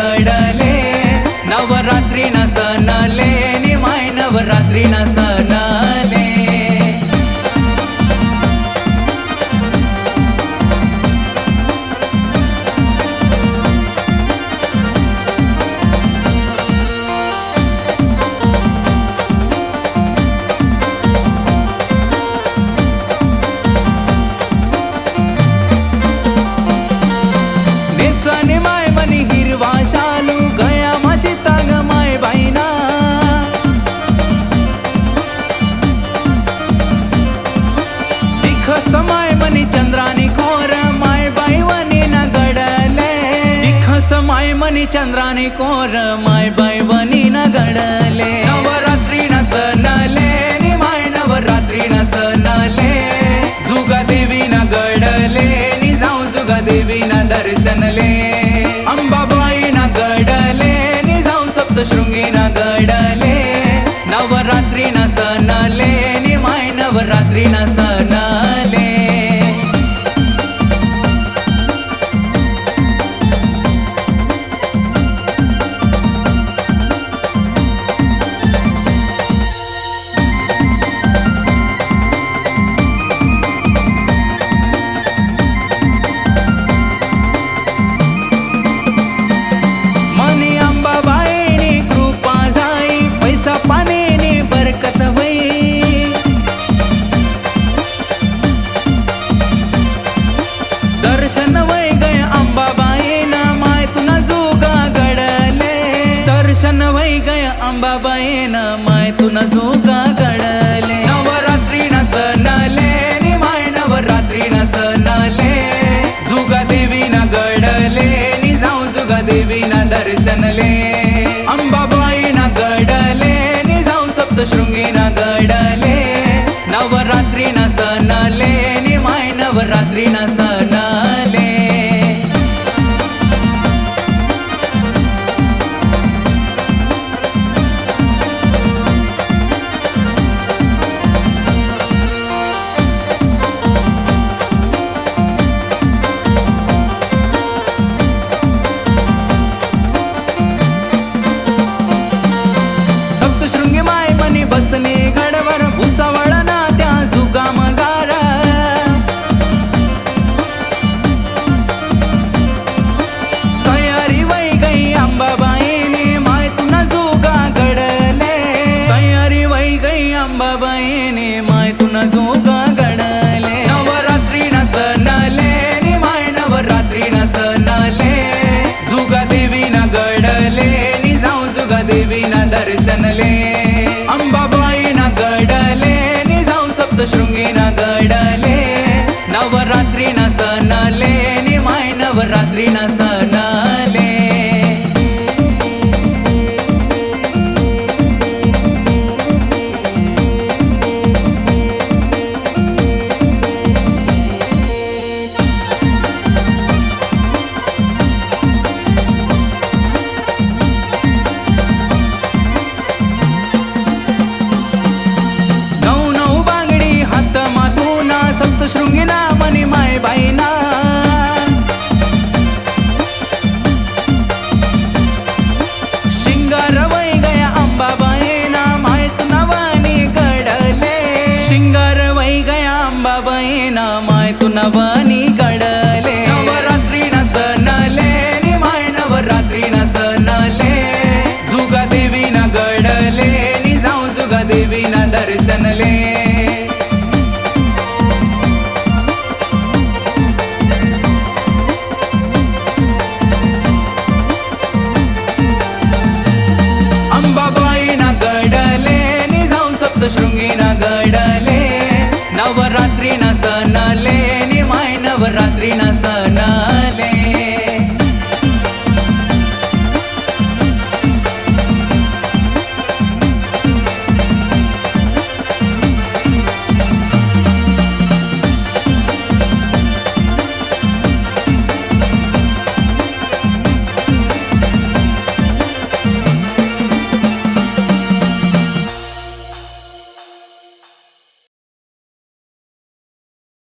घडले नवरात्री न सणले निमाय नवरात्री ना माय मनी चंद्राने कोर माय बाय बनी न गडले नवरात्री न सनले नि माय नवरात्री न सनले जुगा देवी न गडले नि जाऊ जुगा देवी न दर्शनले. अंबाबाई न गडले नि जाऊ सप्तशृंगी न गडले नवरात्री न सनले बाबाईना माय तुन झोका गडले नवरात्री न सणले नि माय नवरात्री न सणले. जुगा देवी न गडले नि जाऊ जुगा देवी न दर्शनले. nuestro